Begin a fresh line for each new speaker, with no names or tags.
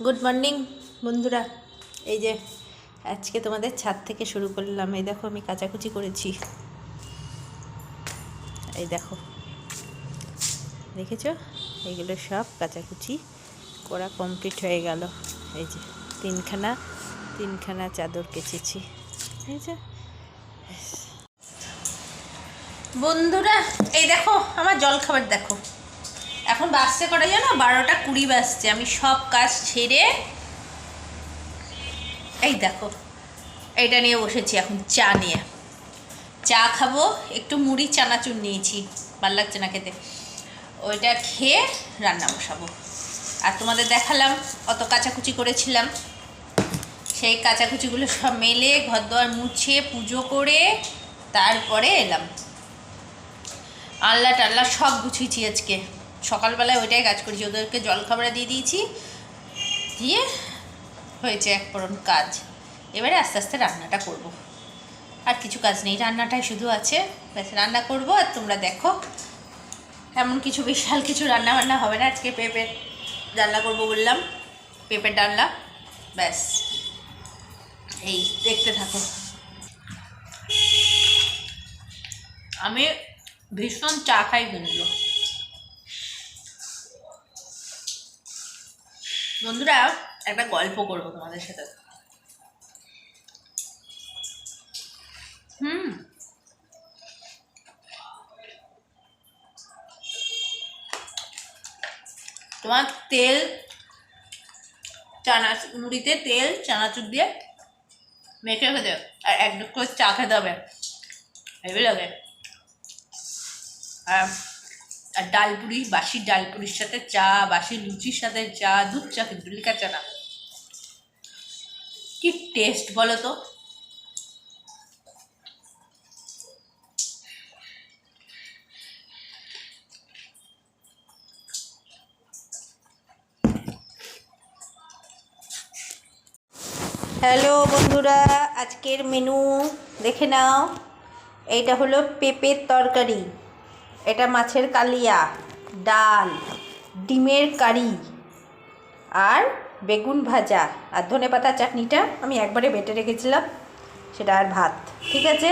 Good morning বন্ধুরা। এই যে, আজকে তোমাদের ছাদ থেকে শুরু করলাম। এই দেখো, আমি কাচাকুচি করেছি। এই দেখো। দেখেছ? এইগুলো সব কাচাকুচি করা কমপ্লিট হয়ে গেল। এই যে, তিনখানা তিনখানা চাদর কেচেছি। ঠিক বন্ধুরা, এই দেখো, আমার জল খাবার দেখো। এখন বাসছে কটা জানো? বারোটা কুড়ি বাজছে। আমি সব কাজ ছেড়ে এই দেখো, এইটা নিয়ে বসেছি এখন চা নিয়ে। চা খাব, একটু মুড়ি, চানাচুর নিয়েছি। ভালো লাগছে না খেতে। ওইটা খেয়ে রান্না বসাবো। আর তোমাদের দেখালাম, অত কাচাকুচি করেছিলাম। সেই কাচাকুচিগুলো সব মেলে ঘর দোয়ার মুছে, পুজো করে, তারপরে এলাম। আল্লাহ টাল্লা সব গুছিয়েছি আজকে। সকালবেলায় ওইটাই কাজ করেছি। ওদেরকে জল খাবারে দিয়ে দিয়েছি। দিয়ে হয়েছে এক পরন কাজ। এবারে আস্তে আস্তে রান্নাটা করব। আর কিছু কাজ নেই, রান্নাটাই শুধু আছে। ব্যাস, রান্না করব আর তোমরা দেখো। এমন কিছু বিশাল কিছু রান্না বান্না হবে না আজকে পেঁপের ডালনা করব বললাম। পেঁপের ডালনা। ব্যাস, এই দেখতে থাকো। আমি ভীষণ চা খাই কিন্তু বন্ধুরা, একটা গল্প করব তোমাদের সাথে। হুম। তোমার তেল চানা মুড়িতে তেল, চানাচুর দিয়ে মেখে খেতে আর এক করে চা খেতে হবে। হেভি লাগে। আর আর ডালপুরি বাসি ডালপুরির সাথে চা বাসি লুচির সাথে চা, দুধ চা, কিন্তু লিকা চা না। কি টেস্ট বলো তো? হ্যালো বন্ধুরা, আজকের মেনু দেখে নাও। এইটা হলো পেঁপের তরকারি। এটা মাছের কালিয়া, ডাল, ডিমের কারি আর বেগুন ভাজা আর ধনে পাতা চাটনিটা আমি একবারে বেটে রেখেছিলাম, সেটা আর ভাত, ঠিক আছে?